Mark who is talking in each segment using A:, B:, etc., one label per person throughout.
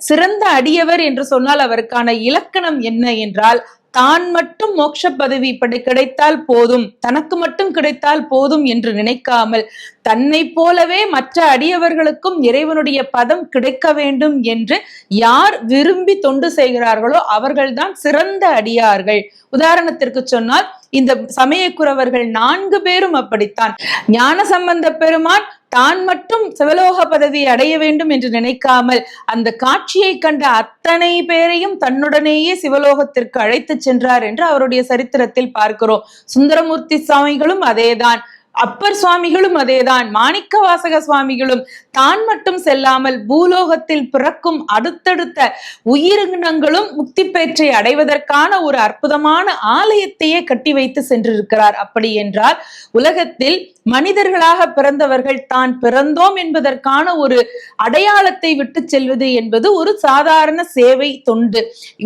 A: சிறந்த அடியவர் என்று சொன்னால் அவருக்கான இலக்கணம் என்ன என்றால் தான் மட்டும் மோட்ச பதவி இப்படி கிடைத்தால் போதும் தனக்கு மட்டும் கிடைத்தால் போதும் என்று நினைக்காமல் தன்னை போலவே மற்ற அடியவர்களுக்கும் இறைவனுடைய பதம் கிடைக்க வேண்டும் என்று யார் விரும்பி தொண்டு செய்கிறார்களோ அவர்கள்தான் சிறந்த அடியார்கள். உதாரணத்திற்கு சொன்னால் இந்த சமயக்குறவர்கள் நான்கு பேரும் அப்படித்தான். ஞான சம்பந்த பெருமான் தான் மட்டும் சிவலோக பதவி அடைய வேண்டும் என்று நினைக்காமல் அந்த காட்சியை கண்ட அத்தனை பேரையும் தன்னுடனேயே சிவலோகத்திற்கு அழைத்து சென்றார் என்று அவருடைய சரித்திரத்தில் பார்க்கிறோம். சுந்தரமூர்த்தி சுவாமிகளும் அதேதான். அப்பர் சுவாமிகளும் அதேதான். மாணிக்க வாசக சுவாமிகளும் தான் மட்டும் செல்லாமல் பூலோகத்தில் பிறக்கும் அடுத்தடுத்த உயிரினங்களும் முக்தி பெற்றை அடைவதற்கான ஒரு அற்புதமான ஆலயத்தையே கட்டி வைத்து சென்றிருக்கிறார். அப்படி என்றால் உலகத்தில் மனிதர்களாக பிறந்தவர்கள் தான் பிறந்தோம் என்பதற்கான ஒரு அடையாளத்தை விட்டு செல்வது என்பது ஒரு சாதாரண சேவை தொண்டு.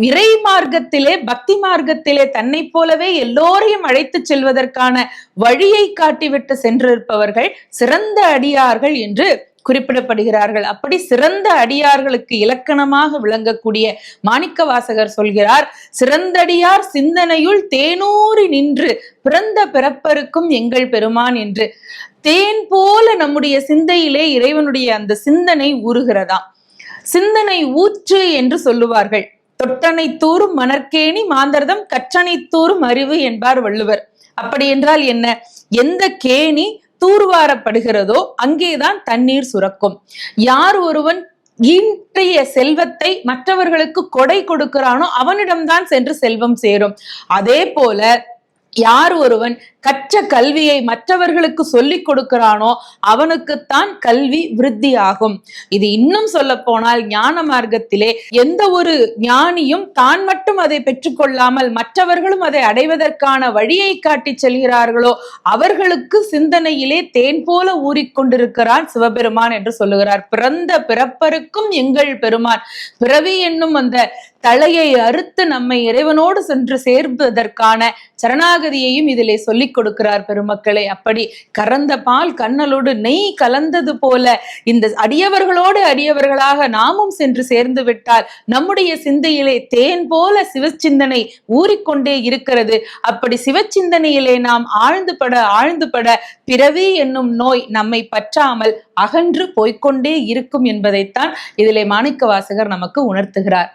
A: இறை மார்க்கத்திலே பக்தி மார்க்கத்திலே தன்னை போலவே எல்லோரையும் அழைத்து செல்வதற்கான வழியை காட்டி விட்டு சென்றிருப்பவர்கள் சிறந்த அடியார்கள் என்று குறிப்பிடப்படுகிறார்கள். அப்படி சிறந்த அடியார்களுக்கு இலக்கணமாக விளங்கக்கூடிய மாணிக்க வாசகர் சொல்கிறார் சிறந்தடியார் சிந்தனையுள் தேனூறி நின்று பிறந்த பிறப்பருக்கும் எங்கள் பெருமான் என்று. தேன் போல நம்முடைய சிந்தையிலே இறைவனுடைய அந்த சிந்தனை ஊறுகிறதாம் சிந்தனை ஊற்று என்று சொல்லுவார்கள். தொட்டனை தூறும் மணற்கேணி மாந்தர்தம் கற்றனை தூறும் அறிவு என்பார் வள்ளுவர். அப்படி என்றால் என்ன? எந்த கேணி தூர்வாரப்படுகிறதோ அங்கேதான் தண்ணீர் சுரக்கும். யார் ஒருவன் இன்றைய செல்வத்தை மற்றவர்களுக்கு கொடை கொடுக்கிறானோ அவனிடம்தான் சென்று செல்வம் சேரும். அதே போல யார் ஒருவன் கற்ற கல்வியை மற்றவர்களுக்கு சொல்லிக் கொடுக்கிறானோ அவனுக்குத்தான் கல்வி விருத்தி ஆகும் இது இன்னும் சொல்ல போனால் ஞான மார்க்கத்திலே எந்த ஒரு ஞானியும் தான் மட்டும் அதை பெற்றுக்கொள்ளாமல் மற்றவர்களும் அதை அடைவதற்கான வழியை காட்டி செல்கிறார்களோ அவர்களுக்கு சிந்தனையிலே தேன் போல ஊறிக்கொண்டிருக்கிறான் சிவபெருமான் என்று சொல்லுகிறார். பிறந்த பிறப்பருக்கும் எங்கள் பெருமான். பிறவி என்னும் அந்த தலையை அறுத்து நம்மை இறைவனோடு சென்று சேர்ப்பதற்கான சரணாகதியையும் இதிலே சொல்லிக் கொடுக்கிறார் பெருமக்களே. அப்படி கறந்த பால் கண்ணலோடு நெய் கலந்தது போல இந்த அடியவர்களோடு அடியவர்களாக நாமும் சென்று சேர்ந்து விட்டால் நம்முடைய சிந்தையிலே தேன் போல சிவச்சிந்தனை ஊறிக்கொண்டே இருக்கிறது. அப்படி சிவச்சிந்தனையிலே நாம் ஆழ்ந்து பட ஆழ்ந்து பட பிறவி என்னும் நோய் நம்மை பற்றாமல் அகன்று போய்க்கொண்டே இருக்கும் என்பதைத்தான் இதிலே மாணிக்க வாசகர் நமக்கு உணர்த்துகிறார்.